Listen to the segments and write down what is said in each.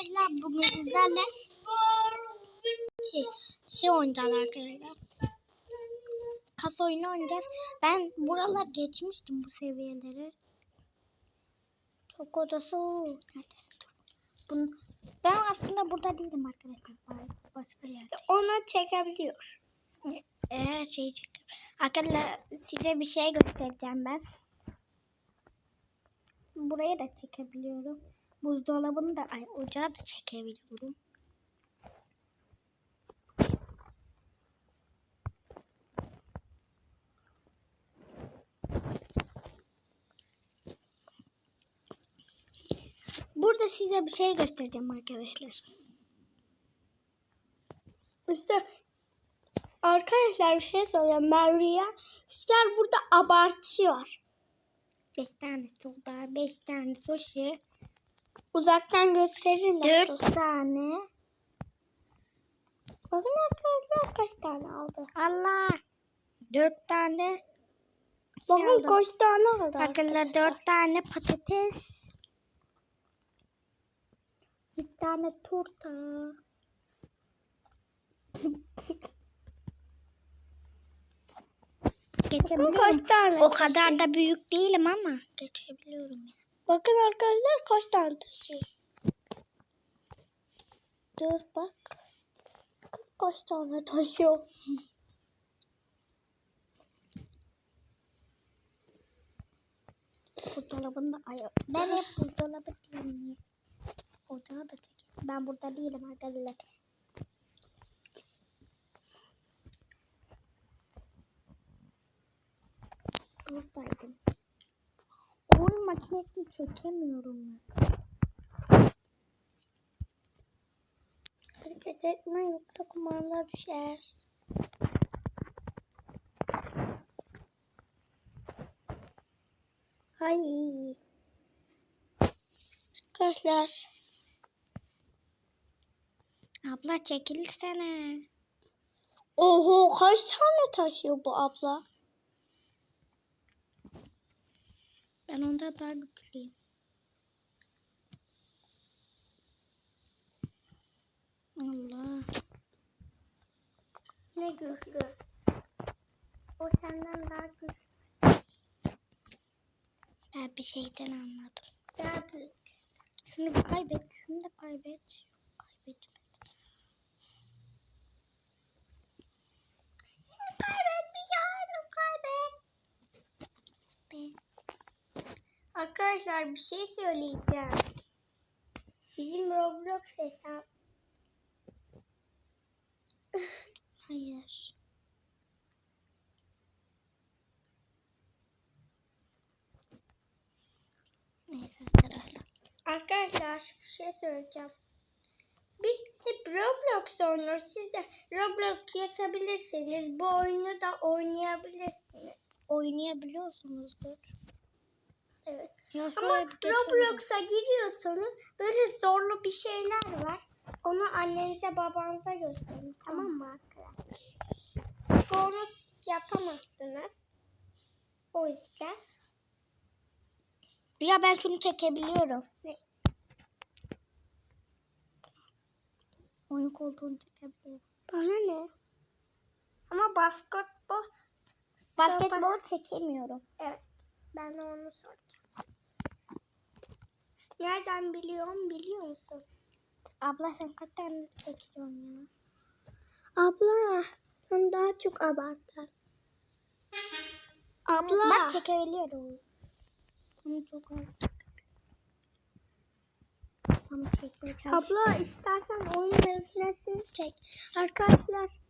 arkadaşlar bugün sizlerle şey, şey oynayacağız arkadaşlar. Kasa oyunu oynayacağız. Ben buralar geçmiştim bu seviyeleri. Çok odası Bunu, ben aslında burada değilim arkadaşlar. Başka yerde. Ona çekebiliyor. Eğer şey çekim. Arkadaşlar size bir şey göstereceğim ben. Burayı da çekebiliyorum. Buzdolabını da ay ocağı da çekebiliyorum. Burada size bir şey göstereceğim arkadaşlar. İşte arkadaşlar bir şey söyleyeyim. Rüya Üstel burada abartıyor. Beş tane soda, beş tane sushi, Uzaktan gösterin. dört tane. Bakın arkadaşlar kaç tane aldı. Allah. Dört tane. Bakın aldım. kaç tane aldı. Arkadaşlar dört tane patates. Bir tane turta. Geçebiliyorum. Kaç tane? O kadar da büyük değilim ama geçebiliyorum ya. Bakın arkadaşlar kaç tane taşıyor. Dur bak. Kaç tane taşıyor. Buzdolabında ay ben hep buzdolabı değilim. Ocağı da çekeyim. Ben burada değilim arkadaşlar. Buradaydım. Makinesini çekemiyorum ben. Hareket etme yoksa kumanda düşer. Ay. Arkadaşlar. Abla çekilsene. Oho kaç tane taşıyor bu abla? Ben onda daha güçlüyüm. Allah. Ne güçlü. O senden daha güçlü. Ben bir şeyden anladım. Daha büyük. Şunu kaybet. Şunu da kaybet. Kaybetme. Kaybet bir şey kaybet. Be. Arkadaşlar bir şey söyleyeceğim. Bizim Roblox hesap. Hayır. Neyse arkadaşlar. Arkadaşlar bir şey söyleyeceğim. Biz hep Roblox oynuyoruz. Siz de Roblox yazabilirsiniz. Bu oyunu da oynayabilirsiniz. Oynayabiliyorsunuzdur. Evet. Ya Ama. Roblox'a giriyorsanız böyle zorlu bir şeyler var. Onu annenize babanıza gösterin. Tamam mı arkadaşlar? Onu yapamazsınız. O yüzden. Ya ben şunu çekebiliyorum. Ne? Oyun koltuğunu çekebiliyorum. Bana ne? Ama basketbol Basketbol çekemiyorum. Evet. Ben de onu soracağım. Nereden biliyorum biliyor musun? Abla sen kaç tane çekiyorsun ya? Abla sen daha çok abarttın. Abla. Bak çekebiliyorum. Tamam çok. Abla istersen oyun makinesini çek. Arkadaşlar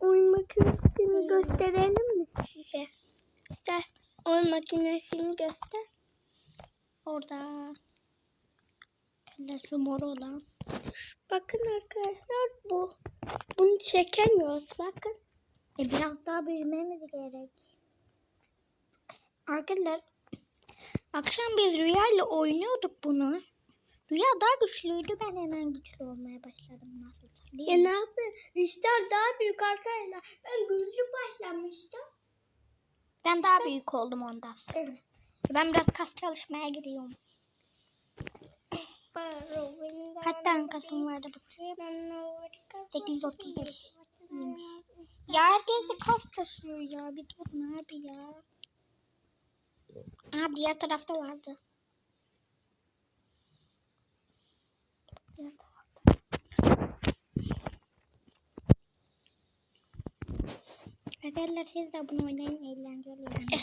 oyun makinesini gösterelim mi size? İster oyun makinesini göster. Orada. Şu mor olan. Bakın arkadaşlar bu. Bunu çekemiyoruz bakın. E biraz daha büyümemiz gerek. Arkadaşlar akşam biz Rüya ile oynuyorduk bunu. Rüya daha güçlüydü. Ben hemen güçlü olmaya başladım. Nasıl? Ya mi? ne yapayım? İster daha büyük arkadaşlar. Ben güçlü başlamıştım. Ben daha büyük oldum ondan. Evet. Ben biraz kas çalışmaya gidiyorum. Kaç tane kasım vardı bakayım. 835. İyiymiş. Ya herkes de kas taşıyor ya. Bir dur abi ya. Aa diğer tarafta vardı. Diğer tarafta. Arkadaşlar siz de bunu oynayın eğlenceli yani. Evet.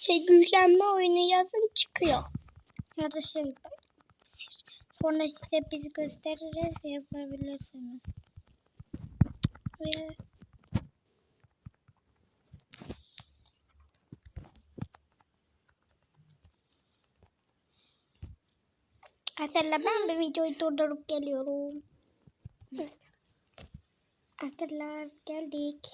Şey güçlenme oyunu yazın çıkıyor. Ya da şey sonra size biz gösteririz yazabilirsiniz. Ve Arkadaşlar ben bir videoyu durdurup geliyorum. Arkadaşlar geldik.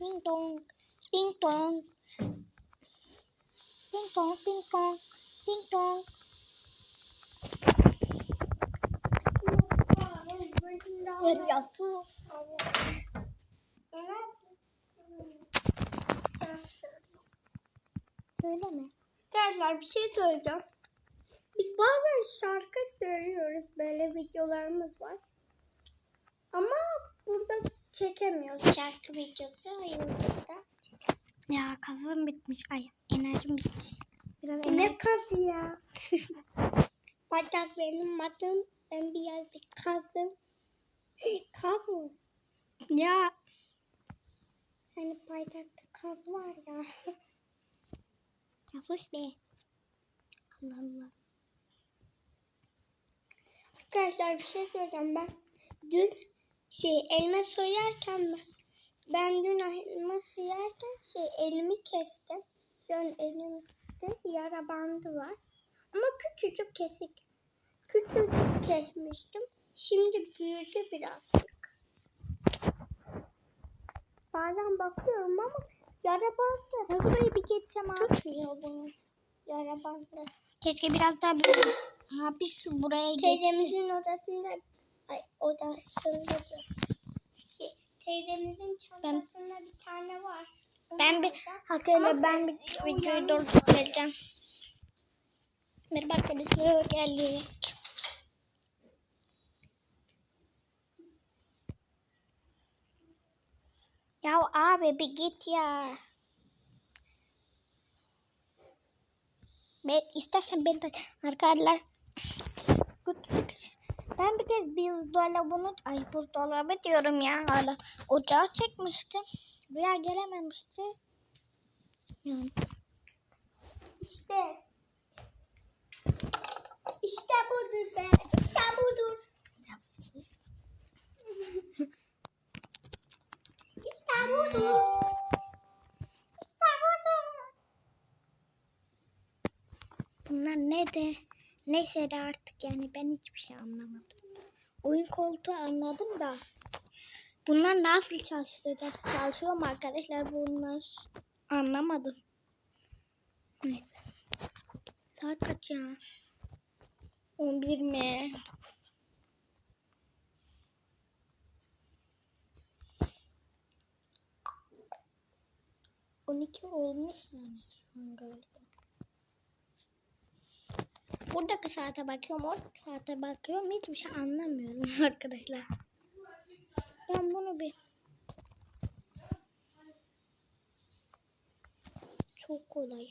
Ding dong, ding dong, ding dong, ding dong, ding dong. Yer yastığı. Söyleme. Arkadaşlar bir şey söyleyeceğim. Biz bazen şarkı söylüyoruz. Böyle videolarımız var. Ama burada çekemiyoruz şarkı videosu. YouTube'da. Ya kazım bitmiş. Ay enerjim bitmiş. Biraz enerji. Ne kazı ya? Bacak benim adım. Ben bir yer bir kazım. Kaz mı? Ya Hani bacakta kaz var ya. ya sus be. Allah Allah. Arkadaşlar bir şey söyleyeceğim ben. Dün şey elma soyarken ben, ben dün elma soyarken şey elimi kestim. An elimde yara bandı var. Ama küçücük kesik. Küçücük kesmiştim. Şimdi büyüdü birazcık. Bazen bakıyorum ama yara bandı. Ya burayı bir geçsem abi. Tutmuyor bunu. Yara bandı. Keşke biraz daha böyle. Abi şu buraya geç. Teyzemizin odasında ay odasında teyzemizin çantasında bir tane var. Ben bir hakikaten ben bir videoyu durdurup geleceğim. Merhaba arkadaşlar geldik. Ya abi bir git ya. Ben istersen ben de arkadaşlar. Ben bir kez buzdolabını ay buzdolabı diyorum ya hala. Ocağı çekmiştim. Rüya gelememişti. Yani. İşte budur be. İşte budur. İşte budur. İşte budur. Bunlar ne de neyse de artık yani ben hiçbir şey anlamadım. Oyun koltuğu anladım da bunlar nasıl çalışacak? Çalışıyor mu arkadaşlar bunlar? Anlamadım. Neyse. Saat kaç ya? 11 mi? On iki olmuş yani şu an galiba. Buradaki saate bakıyorum, oradaki saate bakıyorum. Hiçbir şey anlamıyorum arkadaşlar. Ben bunu bir... Çok kolay.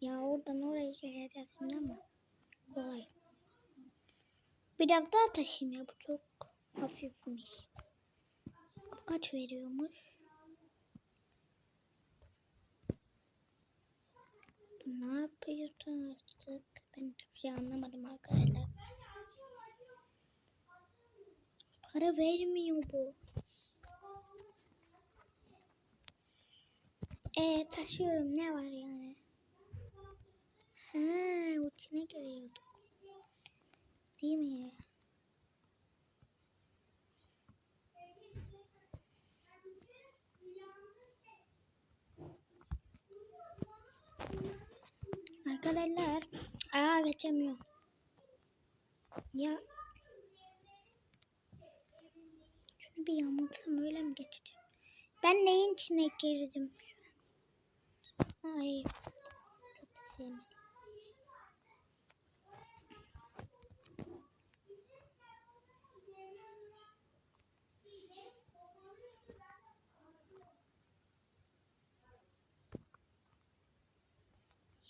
Ya oradan oraya geleceğiz şimdi ama kolay. Biraz daha taşıyayım ya bu çok hafifmiş. Kaç veriyormuş? Ne yapıyorsun artık? Ben hiçbir şey anlamadım arkadaşlar. Para vermiyor bu. E taşıyorum ne var yani? Ha, içine giriyorduk. Değil mi? Arkadaşlar. Aa geçemiyorum. Ya. Şunu bir yamultsam öyle mi geçeceğim? Ben neyin içine girdim? Ay. Çok sevmedim.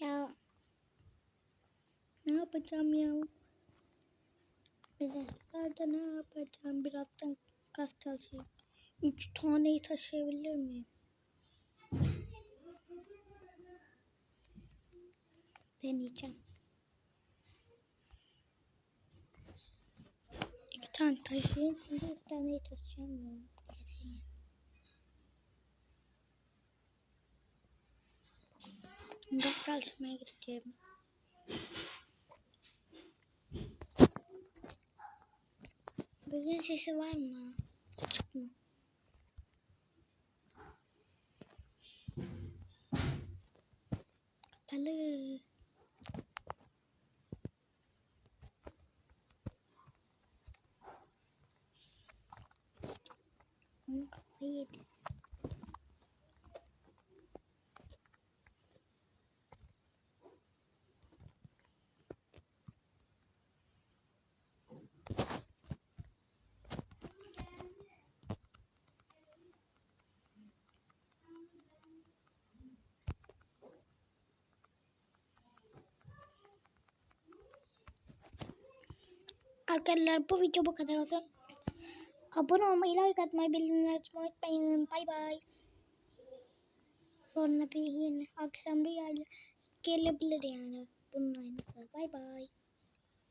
Ya ne yapacağım ya? Birazlarda ne yapacağım? Birazdan kas çalışayım. Üç taneyi taşıyabilir miyim? Deneyeceğim. İki tane taşıyayım. Şimdi üç taneyi taşıyamıyorum. Ders çalışmaya gideceğim. Bugün sesi var mı? Açık mı? Kapalı. Kafayı yedi. Arkadaşlar bu video bu kadar olsun. Abone olmayı, like atmayı, bildirimleri açmayı unutmayın. Bay bay. Sonra bir yine akşam rüyayla gelebilir yani bunun aynısı. Bay bay.